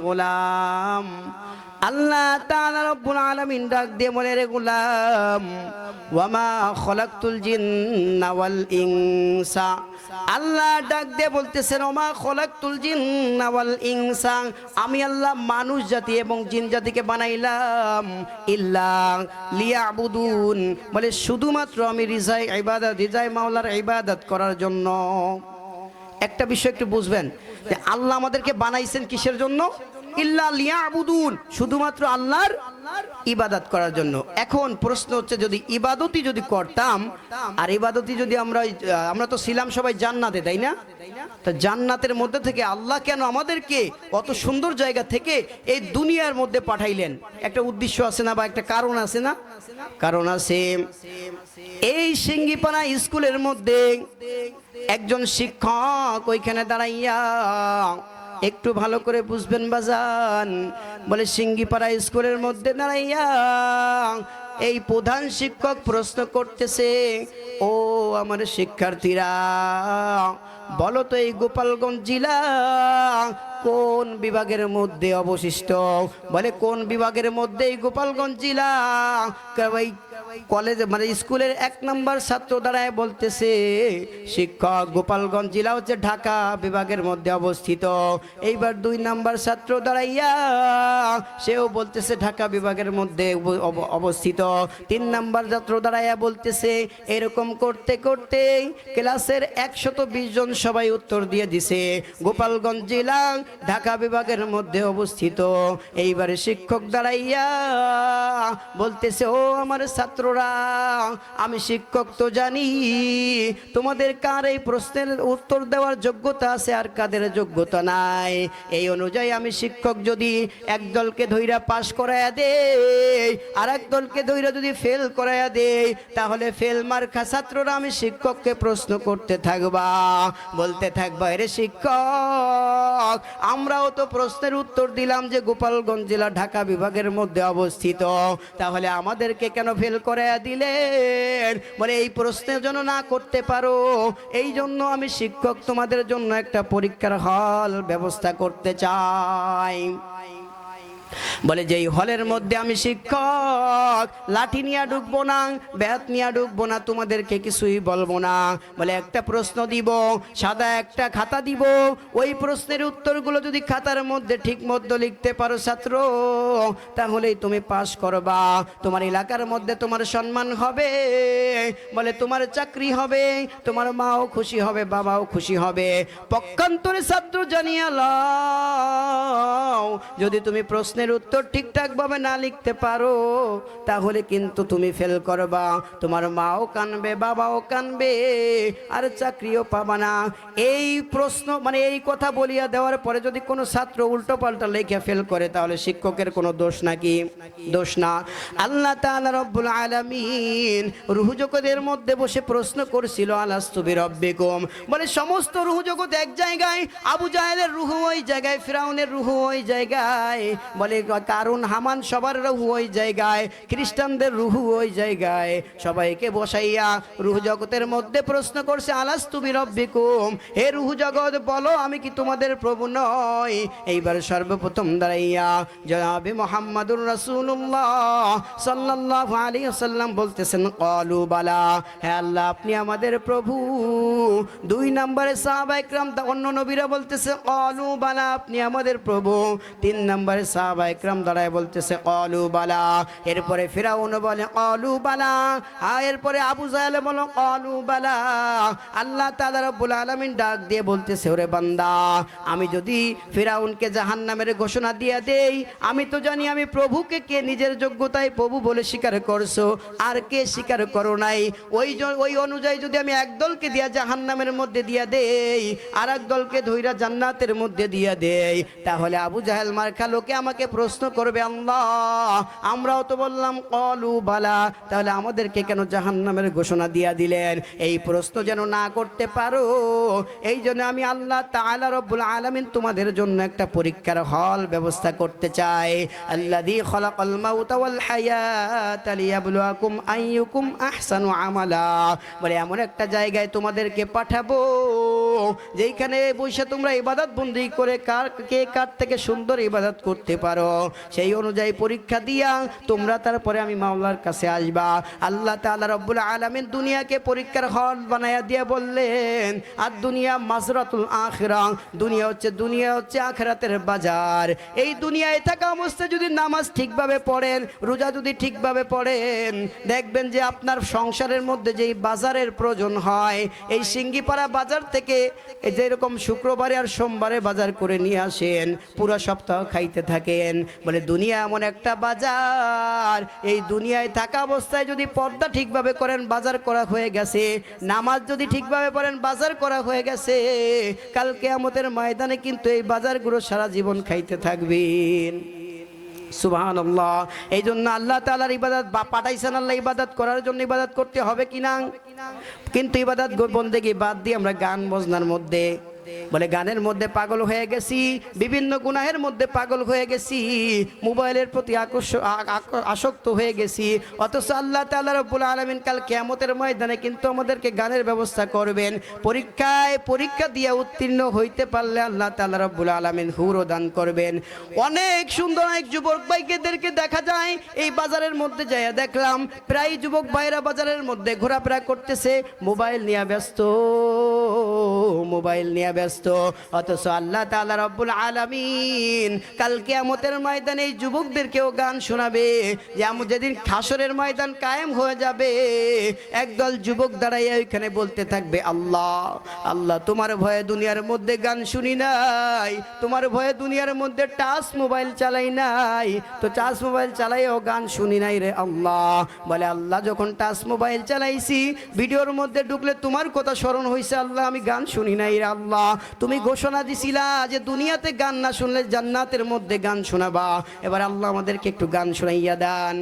গোলাম। আল্লাহ তাআলা রব্বুল আলামিন ডাক দিয়ে বলে, রে গোলাম, ওয়ামা খলাকতুল জিন্না ওয়াল ইনসা। আল্লাহ ডাক দিয়ে বলতেছেন, ওমা খলাকতুল জিন্না ওয়াল ইনসা। আমি আল্লাহ মানুষ জাতি এবং জিন জাতিকে বানাইলাম। ইল্লা লিয়াবুদুন। বলে, শুধুমাত্র আমি রিজাই ইবাদত, রিজাই মাওলার ইবাদত করার জন্য। একটা বিষয় একটু বুঝবেন আল্লাহ আমাদেরকে বানাইছেন কিসের জন্য? ইল্লা লিয়া আবুদুন শুধুমাত্র আল্লাহর ইবাদত করার জন্য। এখন প্রশ্ন হচ্ছে, যদি ইবাদতই যদি করতাম, আর ইবাদতই যদি আমরা আমরা তো ছিলাম সবাই জান্নাতে, তাই না? তো জান্নাতের মধ্যে থেকে আল্লাহ কেন আমাদেরকে অত সুন্দর জায়গা থেকে এই দুনিয়ার মধ্যে পাঠাইলেন? একটা উদ্দেশ্য আছে না বা একটা কারণ আছে না? কারণ আছে, এই সিঙ্গিপাড়া স্কুলের মধ্যে একজন শিক্ষক ওইখানে দাঁড়াইয়া একটু ভালো করে বুঝবেন বাজান। বলে, সিঙ্গিপাড়া স্কুলের মধ্যে দাঁড়াইয়া এই প্রধান শিক্ষক প্রশ্ন করতেছে, ও আমার শিক্ষার্থীরা, বলো তো এই গোপালগঞ্জ জেলা কোন বিভাগের মধ্যে অবশিষ্ট? বলে, কোন বিভাগের মধ্যে এই গোপালগঞ্জ জেলা? কলেজ মানে স্কুলের এক নম্বর ছাত্র দাঁড়ায় বলতেছে, শিক্ষক গোপালগঞ্জ জেলা হচ্ছে ঢাকা বিভাগের মধ্যে অবস্থিত। এইবার দুই নাম্বার ছাত্র দাঁড়াইয়া সেও বলতেছে, ঢাকা বিভাগের মধ্যে অব- অব- অবস্থিত। তিন নাম্বার ছাত্র দাঁড়াইয়া বলতেছে, এরকম করতে করতে ক্লাসের একশত বিশ জন সবাই উত্তর দিয়ে দিছে, গোপালগঞ্জ জেলা ঢাকা বিভাগের মধ্যে অবস্থিত। এইবারে শিক্ষক দাঁড়াইয়া বলতেছে, ও আমার ছাত্ররা, আমি শিক্ষক তো জানি, তোমাদের কার এই প্রশ্নের উত্তর দেওয়ার যোগ্যতা আছে আর কাদের যোগ্যতা নাই? এই অনুযায়ী আমি শিক্ষক যদি এক দলকে ধৈরা পাশ করাইয়া দে আর এক দলকে ধৈরা যদি ফেল করাইয়া দে তাহলে ফেল মার্কা ছাত্ররা আমি শিক্ষককে প্রশ্ন করতে থাকবা। বলতে থাকবা, এরে শিক্ষক, আমরাও তো প্রশ্নের উত্তর দিলাম যে গোপালগঞ্জ জেলা ঢাকা বিভাগের মধ্যে অবস্থিত। তাহলে আমাদেরকে কেন ফেল করে দিলেন। বলে, এই প্রশ্নের জন্য না করতে পারো, এই জন্য আমি শিক্ষক তোমাদের জন্য একটা পরীক্ষার হল ব্যবস্থা করতে চাই। বলে, যেই হলের মধ্যে আমি শিক্ষক, লাঠি নিয়ে ঢুকবো না, ব্যাত নিয়ে ঢুকবো না, তোমাদেরকে কিছুই বলব না। বলে, একটা প্রশ্ন দিব, সাদা একটা খাতা দিব। ওই প্রশ্নের উত্তরগুলো যদি খাতার মধ্যে ঠিক মতো লিখতে পারো ছাত্র, তাহলেই তুমি পাস করবা। তোমার এলাকার মধ্যে তোমার সম্মান হবে, বলে, তোমার চাকরি হবে, তোমার মাও খুশি হবে, বাবাও খুশি হবে। পক্ষান্তরে ছাত্র জানিয়ে যদি তুমি প্রশ্নের উত্তর ঠিকঠাক ভাবে না লিখতে পারো, তাহলে কিন্তু তুমি ফেল করবা। তোমার মাও কানবে, বাবাও কানবে, আর চাকরিও পাবা না। এই প্রশ্ন মানে এই কথা বলিয়া দেওয়ার পরে যদি কোনো ছাত্র উল্টো পাল্টা লেখে ফেল করে, তাহলে শিক্ষকের কোনো দোষ নাকি? দোষ না। আল্লাহ তাআলা রব্বুল আলামিন রুহু জগতের মধ্যে বসে প্রশ্ন করছিল আলাস্তুবি রব্বিকুম বলে, সমস্ত রুহু জগৎ এক জায়গায়, আবু জাহেলের রুহু ওই জায়গায়, ফিরাউনের রুহু ওই জায়গায়। বলে, কারণ হামান সবার রুহু ওই জায়গায়, খ্রিস্টানদের রুহু ওই জায়গায়। সবাইকে বসাইয়া রুহু জগতের মধ্যে প্রশ্ন করছে আলাস্তুবি রব্বিকুম? হে রুহু জগৎ, বলো আমি কি তোমাদের প্রভু নয় এইবার সর্বপ্রথম দাঁড়াইয়া জনাবে মোহাম্মদুর রাসূলুল্লাহ সাল্লাল্লাহু আলাইহি ওয়াসাল্লাম বলতেছেন, কলু, বালা, হে আল্লাহ, আপনি আমাদের প্রভু। দুই নম্বরে সাহাবা একরাম অন্য নবীরা বলতেছে, কলু, বালা, আপনি আমাদের প্রভু। তিন নম্বরে সাহাবা একরাম দাঁড়ায় বলতেছে, কলু বালা। এরপরে ফিরাউন বলে, কলু বালা। আর এরপরে আবু জাহেল বলো, কলু বালা। আল্লাহ তাআলা রব্বুল আলামিন ডাক দিয়ে বলতেছে, ওরে বান্দা, আমি যদি ফিরাউনকে জাহান্নামের ঘোষণা দিয়ে দেই, আমি তো জানি আমি প্রভুকে কে নিজের যোগ্যতায় প্রভু বলে স্বীকার করছ, আর কে স্বীকার করো নাই। ওই ওই অনুযায়ী যদি আমি এক দলকে দিয়া জাহান্নামের মধ্যে দিয়া দেই আর এক দলকে ধৈরা জান্নাতের মধ্যে দিয়া দেই, তাহলে আবু জাহেল মার্কা লোকে আমাকে প্রশ্ন করবে, আল্লাহ, আমরাও তো বললাম, কলু বালা তাহলে আমাদেরকে কেন জাহান্নামের ঘোষণা দিয়া দিলেন? এই প্রশ্ন যেন না করতে পারো। এই জন্য আমি আল্লাহ তাআলা রব্বুল আলামিন তোমাদের জন্য একটা পরীক্ষার হল ব্যবস্থা করতে চাই। খলাকাল লিয়াবলুয়াকুম আইয়ুকুম আহসানু আমালা। বলে, এমন একটা জায়গায় তোমাদেরকে পাঠাবো যেইখানে বসে তোমরা ইবাদত বন্দি করে কার, কে কার থেকে সুন্দর ইবাদত করতে পারো, সেই অনুযায়ী পরীক্ষা দিয়া তোমরা তারপরে আমি মাওলার কাছে আসবা। আল্লাহ তাআলা রব্বুল আলামিন দুনিয়াকে পরীক্ষার হল বানাইয়া দিয়ে বললেন, আর দুনিয়া মাজরাতুল আখিরা, দুনিয়া হচ্ছে দুনিয়া হচ্ছে আখরাতের বাজার। এই দুনিয়ায় থাকা অবস্থায় যদি নামাজ ঠিকভাবে পড়েন, রোজা যদি ঠিকভাবে পড়েন, দেখবেন যে আপনার সংসারের মধ্যে যেই বাজারের প্রয়োজন হয়, এই সিঙ্গিপাড়া বাজার থেকে যেরকম শুক্রবারে আর সোমবারে বাজার করে নিয়ে আসেন, পুরো সপ্তাহ খাইতে থাকেন। বলে, দুনিয়া এমন একটা বাজার, এই দুনিয়ায় থাকা অবস্থায় যদি পর্দা ঠিকভাবে করেন, বাজার করা হয়ে গেছে। নামাজ যদি ঠিকভাবে পড়েন, বাজার করা হয়ে গেছে। কালকে আমাদের ময়দানে কিন্তু এই বাজারগুলো সারা জীবন খাইতে থাকবেন। সুবাহান এই জন্য আল্লাহ তালার ইবাদত বা পাঠাইছেন আল্লাহ ইবাদত করার জন্য ইবাদত করতে হবে কিনা কিন্তু ইবাদত বন্দেগি বাদ দিয়ে আমরা গান বজনার মধ্যে বলে, গানের মধ্যে পাগল হয়ে গেছি, বিভিন্ন গুনাহের মধ্যে পাগল হয়ে গেছি, মোবাইলের প্রতি আসক্ত হয়ে গেছি, অথচ আল্লাহ তাআলা রব্বুল আলামিন কাল কিয়ামতের ময়দানে কিন্তু আমাদেরকে গানের ব্যবস্থা করবেন। পরীক্ষায় পরীক্ষা দিয়ে উত্তীর্ণ হইতে পারলে আল্লাহ তাআলা রব্বুল আলামিন হুরও দান করবেন। অনেক সুন্দর অনেক যুবক ভাইকেদেরকে দেখা যায়, এই বাজারের মধ্যে যাইয়া দেখলাম, প্রায় যুবক ভাইরা বাজারের মধ্যে ঘোরাফেরা করতেছে, মোবাইল নিয়ে ব্যস্ত। মোবাইল নিয়ে ব্যস্ত। অথচ আল্লাহ তাআলা রব্বুল আলামিন কালকে কিয়ামতের ময়দানে এই যুবকদেরকেও গান শোনাবে। যে আম- যেদিন খাসরের ময়দান কায়েম হয়ে যাবে, একদল যুবক দাঁড়াইয়া ওইখানে বলতে থাকবে, আল্লাহ আল্লাহ, তোমার ভয়ে দুনিয়ার মধ্যে গান শুনি নাই, তোমার ভয়ে দুনিয়ার মধ্যে টাচ মোবাইল চালাই নাই। তো টাচ মোবাইল চালাইও গান শুনি নাই রে আল্লাহ। বলে, আল্লাহ, যখন টাচ মোবাইল চালাইছি, ভিডিওর মধ্যে ঢুকলে তোমার কথা স্মরণ হয়েছে আল্লাহ, আমি গান শুনি নাই আল্লাহ। তুমি ঘোষণা দিছিলা যে দুনিয়াতে গান না শুনলে জান্নাতের মধ্যে গান শোনাবা। এবার আল্লাহ আমাদেরকে একটু গান শোনাইয়া দেন।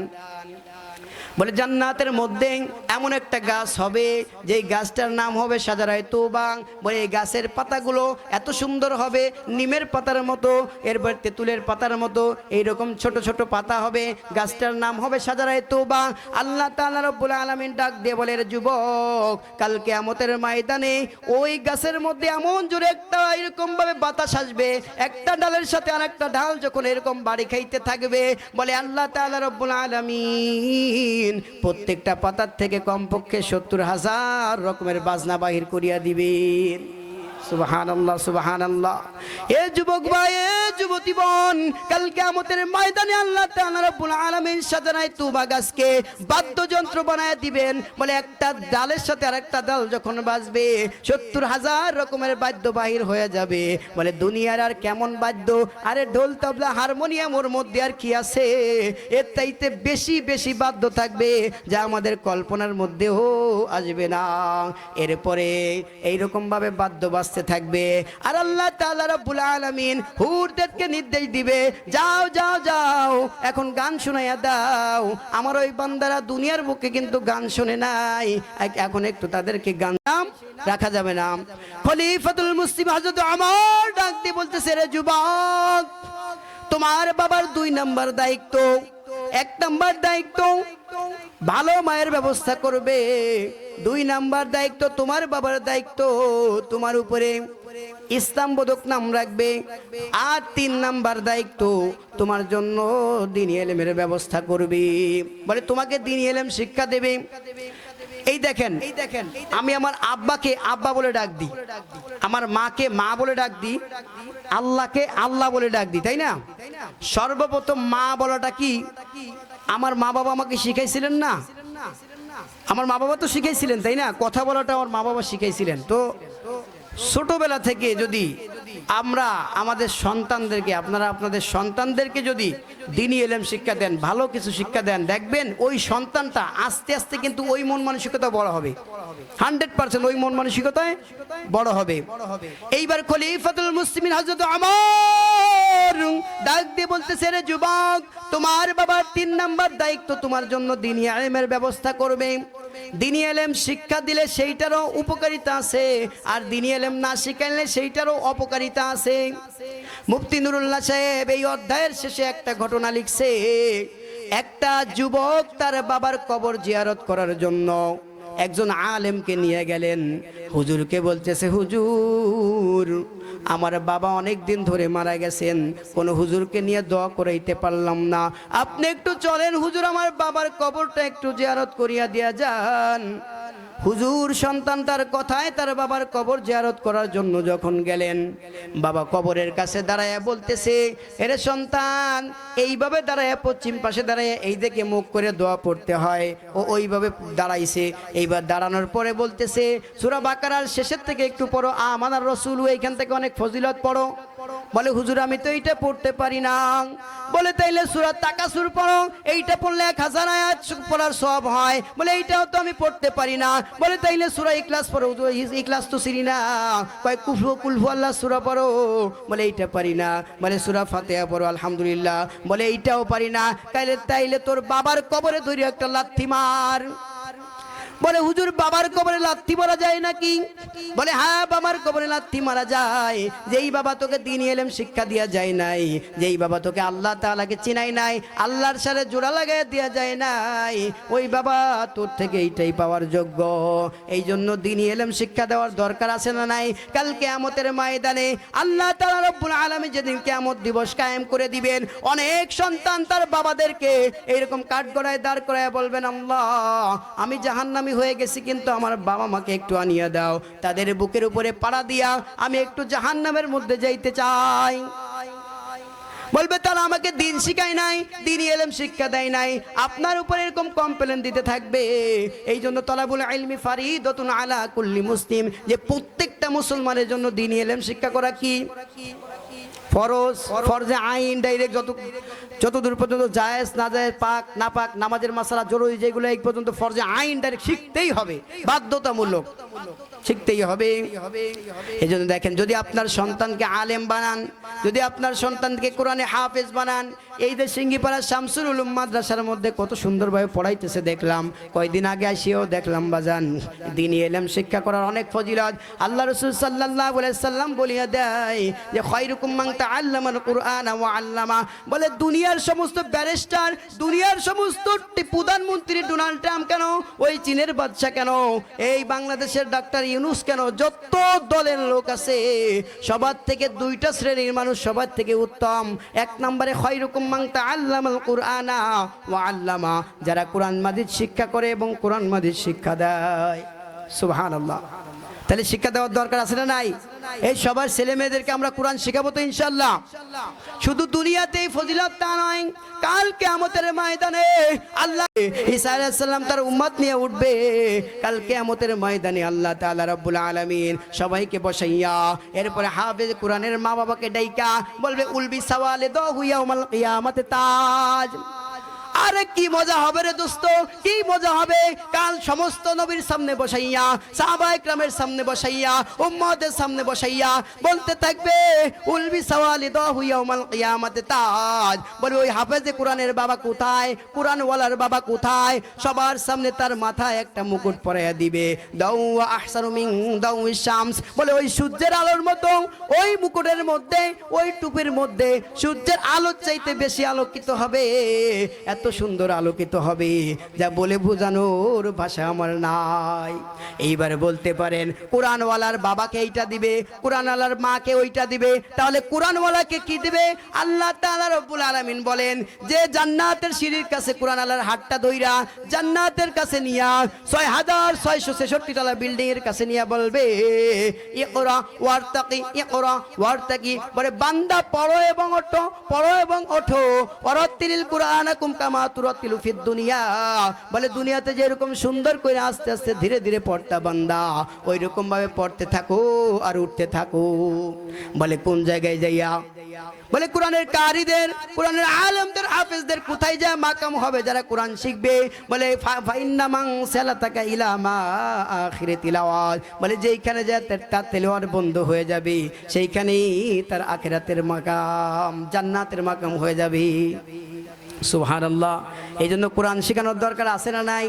বলে, জান্নাতের মধ্যে এমন একটা গাছ হবে, যেই গাছটার নাম হবে সাজারায় তোবাং। বলে, এই গাছের পাতাগুলো এত সুন্দর হবে, নিমের পাতার মতো, এরপর তেঁতুলের পাতার মতো, এইরকম ছোট ছোট পাতা হবে, গাছটার নাম হবে সাজারায় তোবা। আল্লাহ তাআলা রব্বুল আলামিন ডাক দিয়ে বলে যুবক কালকে আমতের ময়দানে ওই গাছের মধ্যে এমন জোরে একটা এরকম ভাবে বাতাস আসবে, একটা ডালের সাথে আরেকটা ডাল যখন এরকম বাড়ি খাইতে থাকবে। বলে, আল্লাহ তাআলা রব্বুল আলামিন প্রত্যেকটা পাতার থেকে কমপক্ষে সত্তর হাজার রকমের বাজনা বাহির করিয়া দিবেন। সুবাহান আল্লাহ সুবাহান এ যুবক ভাই, এ যুবতী বোন কালকে আমাদের ময়দানে সাজানায় তুবা গাছকে বাদ্যযন্ত্র বানায় দিবেন। বলে একটা ডালের সাথে আরেকটা ডাল যখন বাজবে, সত্তর হাজার রকমের বাদ্য বাহির হয়ে যাবে। বলে দুনিয়ার আর কেমন বাদ্য? আরে ঢোল, তবলা, হারমোনিয়াম ওর মধ্যে আর কি আছে? এর চাইতে বেশি বেশি বাদ্য থাকবে যা আমাদের কল্পনার মধ্যেও আসবে না। এরপরে এইরকম ভাবে বাদ্য বাজতে থাকবে। আর আল্লাহ তাআলা রাব্বুল হুরদেরকে নির্দেশ দিবে, যাও যাও যাও, এখন গান শোনাইয়া দাও। আমার ওই বান্দারা দুনিয়ার বুকে কিন্তু গান শোনে নাই। এখন একটু তাদেরকে গান নাম রাখা যাবে না। খলিফাতুল মুসলিম হযরত আমার ডাক দিয়ে বলতেছে, রে যুবক, তোমার বাবার দুই নাম্বার দায়িত্ব এক নাম্বার দায়িত্ব, ভালো মায়ের ব্যবস্থা করবে। দুই নাম্বার দায়িত্ব তোমার বাবার দায়িত্ব, তোমার উপরে ইসলাম বোধক নাম রাখবে। আর তিন নাম্বার দায়িত্ব তোমার জন্য দিন এলেমের ব্যবস্থা করবে। বলে তোমাকে দিন এলেম শিক্ষা দেবে। এই দেখেন এই দেখেন আমি আমার আব্বাকে আব্বা বলে ডাক দিই। আমার মাকে মা বলে ডাক দিই। আল্লাহকে আল্লাহ বলে ডাক দিই, তাই না? সর্বপ্রথম মা বলাটা কি? আমার মা বাবা আমাকে শিখাইছিলেন না? আমার মা বাবা তো শিখাইছিলেন, তাই না? কথা বলাটা আমার মা বাবা শিখাইছিলেন। তো ছোটবেলা থেকে যদি আমরা আমাদের সন্তানদেরকে, আপনারা আপনাদের সন্তানদেরকে যদি দিনী এলেম শিক্ষা দেন, ভালো কিছু শিক্ষা দেন, দেখবেন ওই সন্তানটা আস্তে আস্তে কিন্তু ওই মন মানসিকতা বড় হবে। হান্ড্রেড পার্সেন্ট ওই মন মানসিকতায় বড় হবে। এইবার খলিফাতুল মুসলিমিন হজরত আমার ডাক দিয়ে বলতেছে, রে যুবক, তোমার বাবার তিন নাম্বার দায়িত্ব তোমার জন্য দিনী আলেমের ব্যবস্থা করবে। দিনী এলেম শিক্ষা দিলে সেইটারও উপকারিতা আছে, আর দিনী এলেম না শিখাইলে সেইটারও অপকারিতা আছে। মুফতি নুরুল্লাহ সাহেব এই অধ্যায়ের শেষে একটা ঘটনা লিখছে, একটা যুবক তার বাবার কবর জিয়ারত করার জন্য একজন আলেমকে নিয়ে গেলেন। হুজুরকে বলতেছে, হুজুর, আমার বাবা অনেক দিন ধরে মারা গেছেন। কোন হুজুরকে নিয়ে দোয়া করাইতে পারলাম না। আপনি একটু চলেন, হুজুর আমার বাবার কবরটা একটু জিয়ারত করিয়া দিয়া যান। হুজুর সন্তান তার কথায় তার বাবার কবর জিয়ারত করার জন্য যখন গেলেন, বাবা কবরের কাছে দাঁড়ায় বলতেছে, এরে সন্তান, এইভাবে দাঁড়ায় পশ্চিম পাশে দাঁড়ায় এই দিকে মুখ করে দোয়া পড়তে হয়। ও ওইভাবে দাঁড়াইছে। এইবার দাঁড়ানোর পরে বলতেছে, সুরা বাকারার শেষের থেকে একটু পড়ো। আমানার রসুল এইখান থেকে অনেক ফজিলত পড়ো। বলে হুজুর আমি তো এইটা পড়তে পারি না। বলে তাইলে সুরা তাকাসুর পড়ো। এইটা পড়লে এক হাজার আয়াত পড়ার সব হয়। বলে এইটাও তো আমি পড়তে পারি না। বলে তাইলে সুরা ইকলাস পড়ো। হুজুর, ইকলাস তো সিরি না। কয় কুফু কুলফু আল্লাহ সুরা পড়ো। বলে এইটা পারি না। বলে সুরা ফাতেহা পড়ো আলহামদুলিল্লাহ। বলে এইটাও পারি না। তাইলে তাইলে তোর বাবার কবরে ধরি একটা লাথি মার। বলে, হুজুর, বাবার কবরে লাথি মারা যায় নাকি? বলে হ্যাঁ বাবার কবরে লাথি মারা যায়। যেই বাবা তোকে দিন এলেম শিক্ষা দিয়া যায় নাই, যেই বাবা তোকে আল্লাহ তাআলাকে চিনাই নাই, আল্লাহর সাথে জোড়া লাগাই দিয়া যায় নাই, ওই বাবা তোর থেকে এইটাই পাওয়ার যোগ্য। এই জন্য দিন এলেম শিক্ষা দেওয়ার দরকার আছে না নাই? কাল কেয়ামতের ময়দানে আল্লাহ তাআলা রব্বুল আলামিন যেদিন কেয়ামত দিবস কায়েম করে দিবেন, অনেক সন্তান তার বাবাদেরকে এইরকম কাঠগড়ায় দাঁড় করায় বলবেন, আল্লাহ, আমি জাহান্নামি হয়ে গেছি, কিন্তু আমার বাবা মাকে একটু আনিয়ে দাও। তাদের বুকের উপরে পাড়া দিয়া আমি একটু জাহান্নামের মধ্যে যাইতে চাই। বলবে, তারা আমাকে দিন শিখায় নাই দিন এলেম শিক্ষা দেয় নাই। আপনার উপর এরকম কমপ্লেন দিতে থাকবে। এই জন্য তলাবুল আলমি ফারিদতুন আলা কুল্লি মুসলিম, যে প্রত্যেকটা মুসলমানের জন্য দিন এলেম শিক্ষা করা কি? ফরজ, ফরজে আইন ডাইরেক্ট যত যতদূর পর্যন্ত জায়েজ, না যায় পাক, না পাক, নামাজের মাসালা জরুরি, যেগুলো এই পর্যন্ত ফরজে আইন ডাইরেক্ট শিখতেই হবে, বাধ্যতামূলক শিখতেই হবে। এই জন্য দেখেন, যদি আপনার সন্তানকে আলেম বানান, যদি আপনার সন্তানকে কোরআনে হাফেজ বানান এই যে সিঙ্গিপাড়া শামসুল উলুম মাদ্রাসার মধ্যে কত সুন্দরভাবে পড়াইতেছে, দেখলাম। কয়দিন আগে আসিও দেখলাম, বাজান দিনই এলাম শিক্ষা করার অনেক ফজিলত। আল্লাহ রসুল সাল্লাহ সাল্লাম বলিয়া দেয় যে খয়রুকুম মাংতা আল্লামার কুরআন ওয়া আল্লামা। বলে, দুনিয়ার সমস্ত ব্যারিস্টার, দুনিয়ার সমস্ত প্রধানমন্ত্রী ডোনাল্ড ট্রাম্প কেন? ওই চীনের বাদশা কেন? এই বাংলাদেশের ডাক্তার ইউনুস কেন? যত দলের লোক আছে, সবার থেকে দুইটা শ্রেণির মানুষ সবার থেকে উত্তম। এক নম্বরে খয়রুকুম মাংতা আল্লামাল কুরআনা ওয়া আল্লামা, যারা কোরআন মাজিদ শিক্ষা করে এবং কোরআন মাজিদ শিক্ষা দেয়। সুবহানাল্লাহ। তাহলে শিক্ষা দেওয়ার দরকার আছে না নাই? এই সবার ছেলে মেয়েদেরকে আমরা কোরআন শেখাবো তো ইনশাল্লাহ শুধু দুনিয়াতেই ফজিলত তা নয়, কাল কেয়ামতের ময়দানে আল্লাহ ঈসা তার উম্মত নিয়ে উঠবে। কাল কেয়ামতের ময়দানে আল্লাহ তাআলা রব্বুল আলামিন সবাইকে বসাইয়া, এরপরে হাফেজ কোরআনের মা বাবাকে ডাইকা বলবে উলবি সাওয়ালে দহু ইয়াউমাল কিয়ামতে তাজ। আরে কি মজা হবে রে দোস্ত? কি মজা হবে? কাল সমস্ত নবীর সামনে বসাইয়া সাহাবা ইকরামের সামনে বসাইয়া উম্মতের সামনে বসাইয়া বলতে থাকবে, উলবি সাওয়ালি দহু ইয়াউমাল কিয়ামাতে তাজ। বলে ওই হাফেজে কোরআনের বাবা কোথায়? কোরআন ওয়ালার বাবা কোথায়? সবার সামনে তার মাথায় একটা মুকুট পরাইয়া দিবে। দাউ আহসানু মিন দাউ শামস। বলে ওই সূর্যের আলোর মতো, ওই মুকুটের মধ্যে, ওই টুপির মধ্যে সূর্যের আলোর চাইতে বেশি আলোকিত হবে। এত সুন্দর আলোকিত হবে, যা বলে বোঝানোর ভাষা আমার নাই। এইবার বলতে পারেন, কোরআনওয়ালার বাবাকে এইটা দিবে, কোরআনওয়ালার মাকে ওইটা দিবে, তাহলে কোরআনওয়ালাকে কি দিবে? আল্লাহ তাআলা রব্বুল আলামিন বলেন, যে জান্নাতের সিঁড়ির কাছে কোরআনওয়ালার হাতটা ধইরা জান্নাতের কাছে নিয়া ছয় হাজার ছয়শো ছেষট্টি তলা বিল্ডিং এর কাছে নিয়ে বলবে বান্দা পড়ো এবং ওঠো, পড়ো এবং ওঠো। ওয়ারাত্তিলিল কুরআনাকুম কামা বলে দুনিয়াতে যেরকম সুন্দর করে আস্তে আস্তে ধীরে ধীরে পড়তা বান্দা ওই রকম ভাবে পড়তে থাকো আর উঠতে থাকো। বলে কোন জায়গায় যাইয়া? বলে কোরআনের কারিদের, কোরআনের আলেমদের, হাফেজদের কোথায় যায় মাকাম হবে যারা কোরআন শিখবে? বলে ফা- ফাইন্না মাং সালাতাকা ইলা মা আখিরে তিলাওয়াত। বলে যেইখানে তার তেলাওয়াত বন্ধ হয়ে যাবে, সেইখানেই তার আখিরাতের মাকাম, জান্নাতের মাকাম হয়ে যাবে। সুবহানাল্লাহ। এই জন্য কোরআন শেখানোর দরকার আছে না নাই?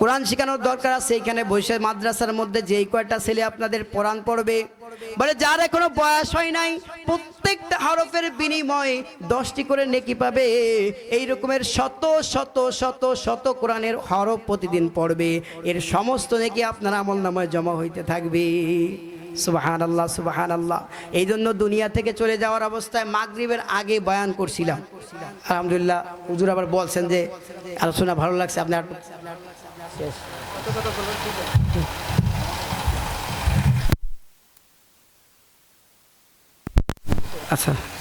কোরআন শেখানোর দরকার আছে, এইখানে বৈশাখ মাদ্রাসার মধ্যে যেই কয়টা ছেলে আপনাদের কোরআন পড়বে? বলে, যার এখনও বয়স হয় নাই, প্রত্যেকটা হরফের বিনিময়ে দশটি করে নেকি পাবে। এই রকমের শত শত শত শত কোরআনের হরফ প্রতিদিন পড়বে। এর সমস্ত নেকি আপনার আমল নামায় জমা হইতে থাকবে। সুবাহান আল্লাহ সুবাহান আল্লাহ এই জন্য দুনিয়া থেকে চলে যাওয়ার অবস্থায় মাগরীবের আগে বয়ান করছিলাম। আলহামদুলিল্লাহ, হুজুর আবার বলছেন যে আলোচনা ভালো লাগছে আপনার আচ্ছা।